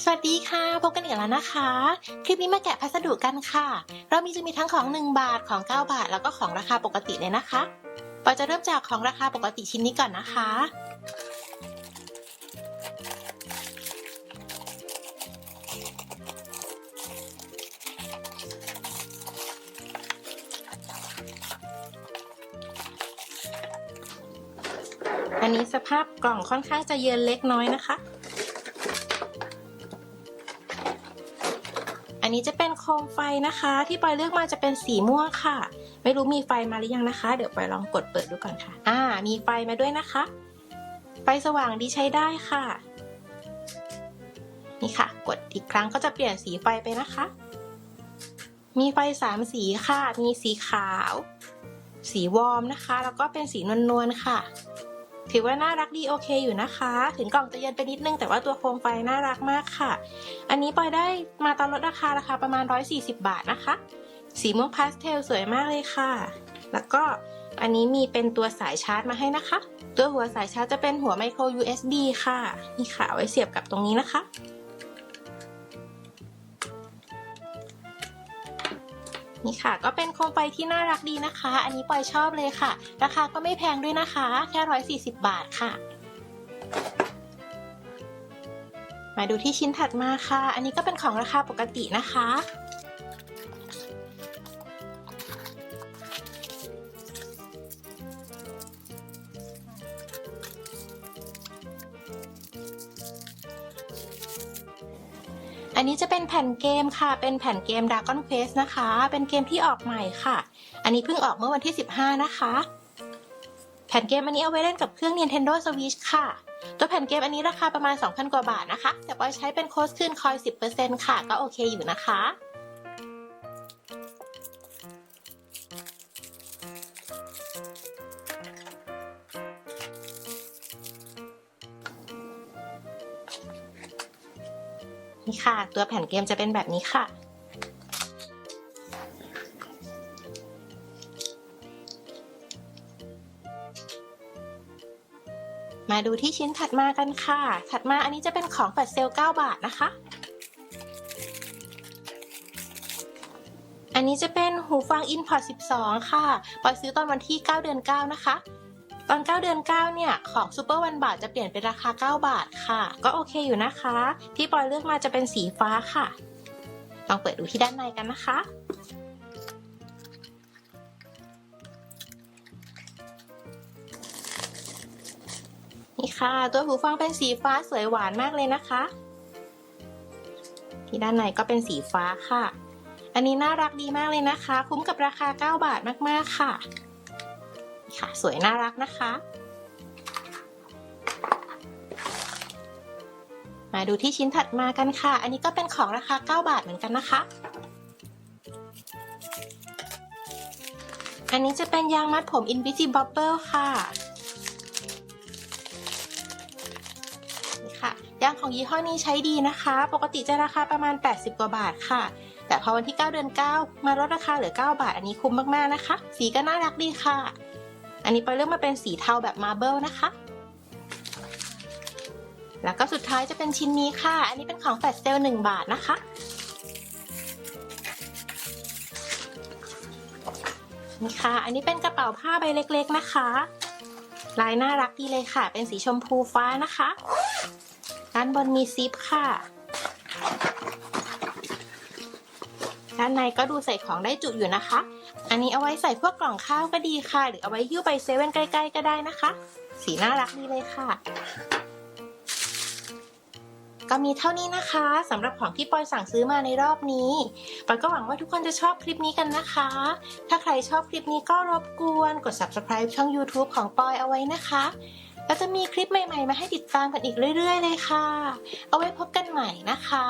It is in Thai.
สวัสดีค่ะ พบกันอีกแล้วนะคะ คลิปนี้มาแกะพัสดุกันค่ะ เรามีจะมีทั้งของ 1 บาทของ 9 บาท แล้วก็ของราคาปกติเลยนะคะปอยจะเริ่มจากของราคาปกติชิ้นนี้ก่อนนะคะ อันนี้สภาพกล่องค่อนข้างจะเยือนเล็กน้อยนะคะ นี้จะเป็นโคมไฟนะคะ ที่ปอยเลือกมาจะเป็นสีม่วงค่ะ ไม่รู้มีไฟมาหรือยังนะคะ เดี๋ยวปอยลองกดเปิดดูก่อนค่ะ อ่า มีไฟมาด้วยนะคะ ไฟสว่างดีใช้ได้ค่ะ นี่ค่ะ กดอีกครั้งก็จะเปลี่ยนสีไฟไปนะคะ มีไฟสามสีค่ะ มีสีขาว สีวอร์มนะคะ แล้วก็เป็นสีนวลๆค่ะ ถือว่าน่ารักดีโอเคอยู่นะคะ ถึงกล่องจะเย็นไปนิดนึงแต่ว่าตัวโคมไฟน่ารักมากค่ะ อันนี้ปอยได้มาตอนลดราคาราคาประมาณ 140 บาทนะคะ สีม่วงพาสเทลสวยมากเลยค่ะ แล้วก็อันนี้มีเป็นตัวสายชาร์จมาให้นะคะ ตัวหัวสายชาร์จจะเป็นหัวไมโคร USB ค่ะนี่ค่ะไว้เสียบกับตรงนี้นะคะ นี่ค่ะ ก็เป็นโคมไฟที่น่ารักดีนะคะ อันนี้ปอยชอบเลยค่ะ ราคาก็ไม่แพงด้วยนะคะ แค่ 140 บาทค่ะ มาดูที่ชิ้นถัดมาค่ะ อันนี้ก็เป็นของราคาปกตินะคะ อันนี้จะเป็นแผ่นเกมค่ะ เป็นแผ่นเกม Dragon Quest นะคะ เป็นเกมที่ออกใหม่ค่ะ อันนี้เพิ่งออกเมื่อวันที่ 15 นะคะ แผ่นเกมอันนี้เอาไว้เล่นกับเครื่อง Nintendo Switch ค่ะ ตัวแผ่นเกมอันนี้ราคาประมาณ 2,000 กว่าบาทนะคะ แต่ว่าใช้เป็นโค้ดคืนคอย 10%ค่ะ ก็โอเคอยู่นะคะ นี่ค่ะ ตัวแผ่นเกมจะเป็นแบบนี้ค่ะ มาดูที่ชิ้นถัดมากันค่ะ ถัดมาอันนี้จะเป็นของแฟลชเซล9บาทนะคะ อันนี้จะเป็นหูฟัง Import 12 ค่ะปอยซื้อตอนวันที่ 9 เดือน 9 นะคะ ตอน 9 เดือน 9 เนี่ย ของซูเปอร์วันบาทจะเปลี่ยนเป็นราคา 9 บาทค่ะ ก็โอเคอยู่นะคะ ที่ปอยเลือกมาจะเป็นสีฟ้าค่ะ ลองเปิดดูที่ด้านในกันนะคะ นี่ค่ะ ตัวหูฟังเป็นสีฟ้าสวยหวานมากเลยนะคะ ที่ด้านในก็เป็นสีฟ้าค่ะ อันนี้น่ารักดีมากเลยนะคะ คุ้มกับราคา 9 บาทมากๆค่ะ ค่ะ สวยน่ารักนะคะ มาดูที่ชิ้นถัดมากันค่ะ อันนี้ก็เป็นของราคา 9 บาทเหมือนกันนะคะ อันนี้จะเป็นยางมัดผม Invisible ค่ะนี่ค่ะยางของยี่ห้อนี้ใช้ดีนะคะ ปกติจะราคาประมาณ 80 กว่าบาทค่ะ แต่พอวันที่ 9 เดือน 9 มาลดราคาเหลือ 9 บาท อันนี้คุ้มมาก ๆ นะคะ สีก็น่ารักดีค่ะ อันนี้ไปเลือกมาเป็นสีเทาแบบมาร์เบิลนะคะ แล้วก็สุดท้ายจะเป็นชิ้นนี้ค่ะ อันนี้เป็นของแฟลชเซล1บาทนะคะ นี่ค่ะ อันนี้เป็นกระเป๋าผ้าใบเล็กๆนะคะ ลายน่ารักดีเลยค่ะ เป็นสีชมพูฟ้านะคะ ด้านบนมีซิปค่ะ ด้านในก็ดูใส่ของได้จุอยู่นะคะ อันนี้เอาไว้ใส่พวกกล่องข้าวก็ดีค่ะ หรือเอาไว้ยิ้วไปเซเว่นใกล้ๆก็ได้นะคะ สีน่ารักดีเลยค่ะ ก็มีเท่านี้นะคะสำหรับของที่ปอยสั่งซื้อมาในรอบนี้ปอยก็หวังว่าทุกคนจะชอบคลิปนี้กันนะคะ ถ้าใครชอบคลิปนี้ก็รบกวนกด subscribe ช่อง YouTube ของปอยเอาไว้นะคะแล้วจะมีคลิปใหม่ ๆ มาให้ติดตามกันอีกเรื่อย ๆ เลยค่ะ เอาไว้พบกันใหม่นะคะ